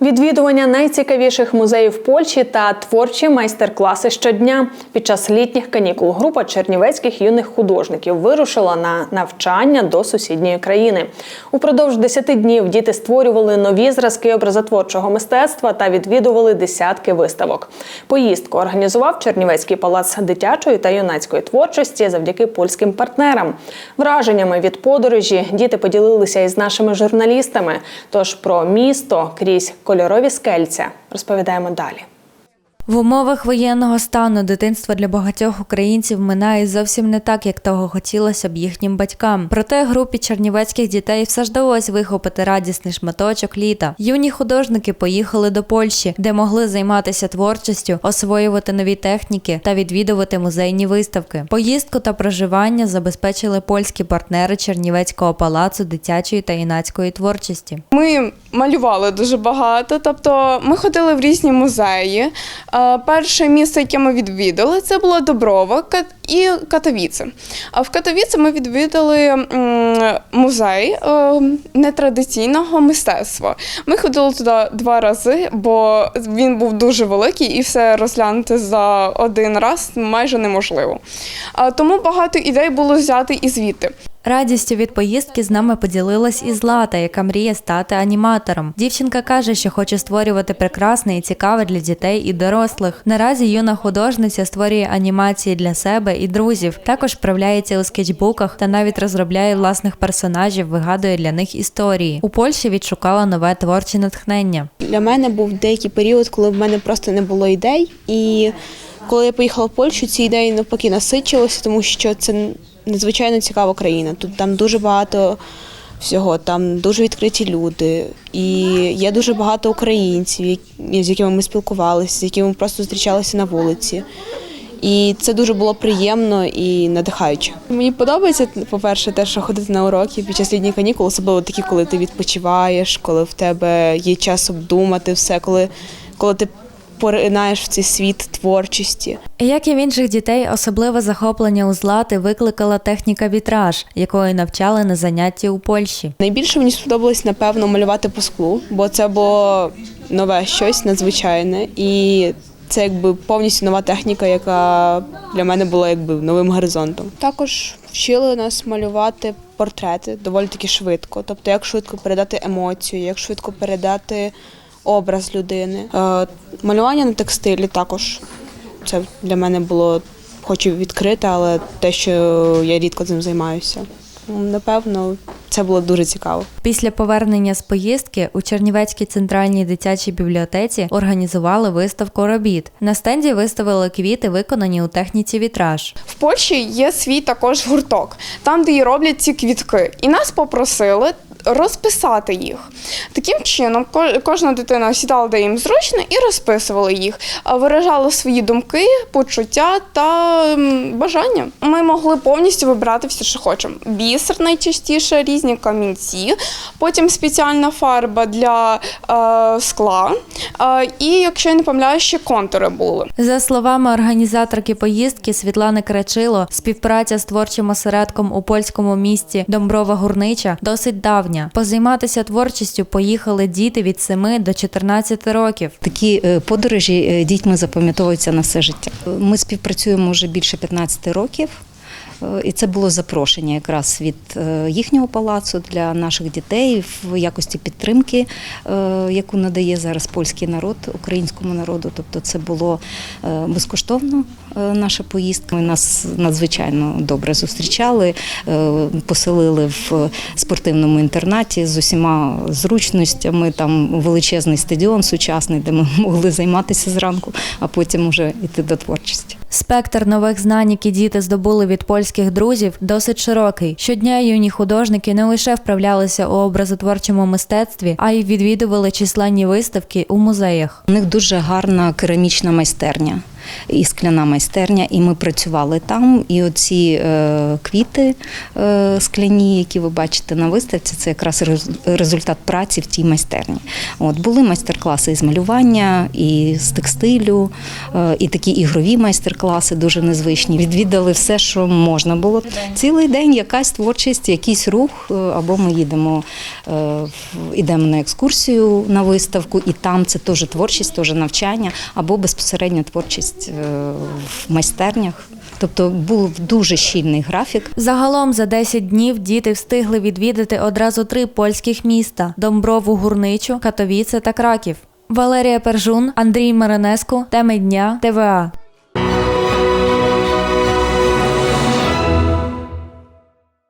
Відвідування найцікавіших музеїв Польщі та творчі майстер-класи щодня. Під час літніх канікул група чернівецьких юних художників вирушила на навчання до сусідньої країни. Упродовж 10 днів діти створювали нові зразки образотворчого мистецтва та відвідували десятки виставок. Поїздку організував Чернівецький палац дитячої та юнацької творчості завдяки польським партнерам. Враженнями від подорожі діти поділилися із нашими журналістами. Тож про місто крізь кольорові скельця розповідаємо далі. В умовах воєнного стану дитинство для багатьох українців минає зовсім не так, як того хотілося б їхнім батькам. Проте групі чернівецьких дітей все ж вдалося вихопити радісний шматочок літа. Юні художники поїхали до Польщі, де могли займатися творчістю, освоювати нові техніки та відвідувати музейні виставки. Поїздку та проживання забезпечили польські партнери Чернівецького палацу дитячої та юнацької творчості. Ми малювали дуже багато, тобто ми ходили в різні музеї. Е, Перше місце, яке ми відвідали, це було Доброва і Катовіце. А в Катовіце ми відвідали музей е, нетрадиційного мистецтва. Ми ходили туди два рази, бо він був дуже великий і все розглянути за один раз майже неможливо. Тому багато ідей було взяти і звідти. Радістю від поїздки з нами поділилась і Злата, яка мріє стати аніматором. Дівчинка каже, що хоче створювати прекрасне і цікаве для дітей і дорослих. Наразі юна художниця створює анімації для себе і друзів. Також вправляється у скетчбуках та навіть розробляє власних персонажів, вигадує для них історії. У Польщі відшукала нове творче натхнення. Для мене був деякий період, коли в мене просто не було ідей. І коли я поїхала в Польщу, ці ідеї навпаки насичилися, тому що це надзвичайно цікава країна. Тут там дуже багато всього, там дуже відкриті люди. І є дуже багато українців, з якими ми спілкувалися, з якими ми просто зустрічалися на вулиці. І це дуже було приємно і надихаюче. Мені подобається, по-перше, те, що ходити на уроки під час літніх канікул, особливо такі, коли ти відпочиваєш, коли в тебе є час обдумати все, коли, коли ти поринаєш в цей світ творчості. Як і в інших дітей, особливе захоплення у Злати викликала техніка вітраж, якої навчали на занятті у Польщі. Найбільше мені сподобалось, напевно, малювати по склу, бо це було нове щось надзвичайне, і це якби повністю нова техніка, яка для мене була якби новим горизонтом. Також вчили нас малювати портрети доволі таки швидко. Тобто, як швидко передати емоцію, як швидко передати образ людини. Е, малювання на текстилі також це для мене було, хоч і відкрите, але те, що я рідко цим займаюся. Напевно, це було дуже цікаво. Після повернення з поїздки у Чернівецькій центральній дитячій бібліотеці організували виставку робіт. На стенді виставили квіти, виконані у техніці вітраж. В Польщі є свій також гурток, там, де і роблять ці квітки. І нас попросили розписати їх. Таким чином, ко- кожна дитина сідала, де їм зручно, і розписувала їх, виражала свої думки, почуття та бажання. Ми могли повністю вибрати все, що хочемо. Бісер найчастіше, різні камінці, потім спеціальна фарба для е, скла. Е, і, якщо я не помиляю, ще контури були. За словами організаторки поїздки Світлани Крачило, співпраця з творчим осередком у польському місті Домброва Гурнича досить давня. Позайматися творчістю поїхали діти від 7 до 14 років. Такі е, подорожі е, дітьми запам'ятовуються на все життя. Ми співпрацюємо вже більше 15 років. Е, І це було запрошення якраз від е, їхнього палацу для наших дітей в якості підтримки, е, яку надає зараз польський народ українському народу. Тобто це було безкоштовно наша поїздка. Ми нас надзвичайно добре зустрічали, поселили в спортивному інтернаті з усіма зручностями. Там величезний стадіон сучасний, де ми могли займатися зранку, а потім уже йти до творчості. Спектр нових знань, які діти здобули від польських друзів, досить широкий. Щодня юні художники не лише вправлялися у образотворчому мистецтві, а й відвідували численні виставки у музеях. У них дуже гарна керамічна майстерня. І скляна майстерня, і ми працювали там. І оці е, квіти е, скляні, які ви бачите на виставці, це якраз результат праці в тій майстерні. От були майстер-класи із малювання, і з текстилю, е, і такі ігрові майстер-класи дуже незвичні. Відвідали все, що можна було. Цілий день якась творчість, якийсь рух, або ми їдемо, е, ідемо на екскурсію на виставку, і там це теж творчість, теж навчання, або безпосередньо творчість е, в майстернях. Тобто був дуже щільний графік. Загалом за 10 днів діти встигли відвідати одразу три польських міста: Домброву, Гурничу, Катовіце та Краків. Валерія Пержун, Андрій Маринеску. Теми дня ТВА.